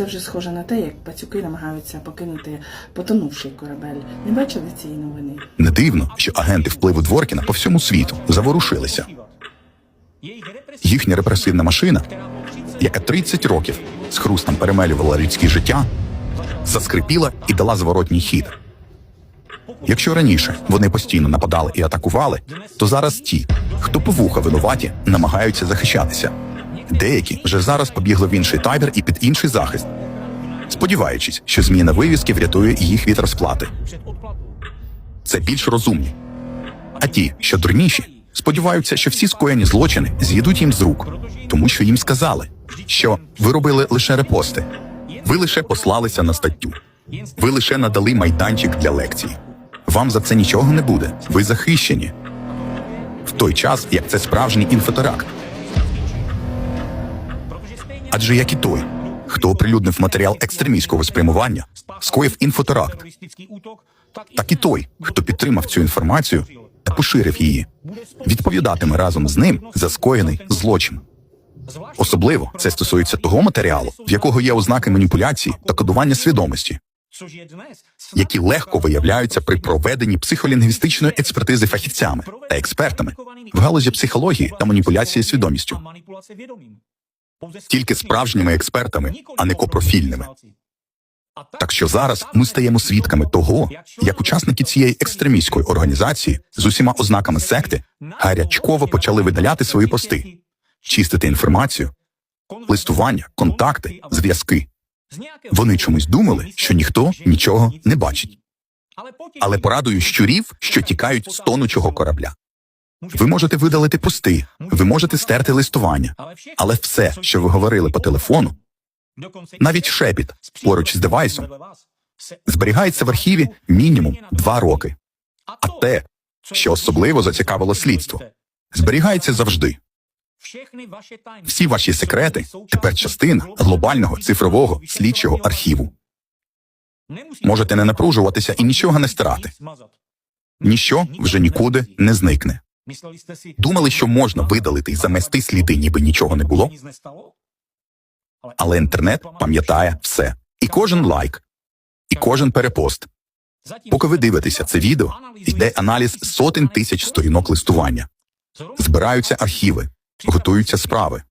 Це вже схоже на те, як пацюки намагаються покинути потонувший корабель. Не бачили цієї новини? Не дивно, що агенти впливу Дворкіна по всьому світу заворушилися. Їхня репресивна машина, яка 30 років з хрустом перемелювала людське життя, заскрипіла і дала зворотній хід. Якщо раніше вони постійно нападали і атакували, то зараз ті, хто по вуха винуваті, намагаються захищатися. Деякі вже зараз побігли в інший табір і під інший захист, сподіваючись, що зміна вивіски врятує їх від розплати. Це більш розумні. А ті, що дурніші, сподіваються, що всі скоєні злочини з'їдуть їм з рук, тому що їм сказали, що ви робили лише репости, ви лише послалися на статтю, ви лише надали майданчик для лекцій. Вам за це нічого не буде. Ви захищені. В той час, як це справжній інфотеракт. Адже як і той, хто оприлюднив матеріал екстремістського спрямування, скоїв інфотеракт, так і той, хто підтримав цю інформацію та поширив її, відповідатиме разом з ним за скоєний злочин. Особливо це стосується того матеріалу, в якого є ознаки маніпуляції та кодування свідомості, які легко виявляються при проведенні психолінгвістичної експертизи фахівцями та експертами в галузі психології та маніпуляції свідомістю, тільки справжніми експертами, а не копрофільними. Так що зараз ми стаємо свідками того, як учасники цієї екстремістської організації з усіма ознаками секти гарячково почали видаляти свої пости, чистити інформацію, листування, контакти, зв'язки. Вони чомусь думали, що ніхто нічого не бачить. Але порадую щурів, що тікають з тонучого корабля. Ви можете видалити пости, ви можете стерти листування, але все, що ви говорили по телефону, навіть шепіт поруч з девайсом, зберігається в архіві мінімум два роки. А те, що особливо зацікавило слідство, зберігається завжди. Всі ваші секрети тепер частина глобального цифрового слідчого архіву. Можете не напружуватися і нічого не стирати. Ніщо вже нікуди не зникне. Думали, що можна видалити і замести сліди, ніби нічого не було, але інтернет пам'ятає все. І кожен лайк, і кожен перепост. Поки ви дивитеся це відео, йде аналіз сотень тисяч сторінок листування. Збираються архіви, готуються справи.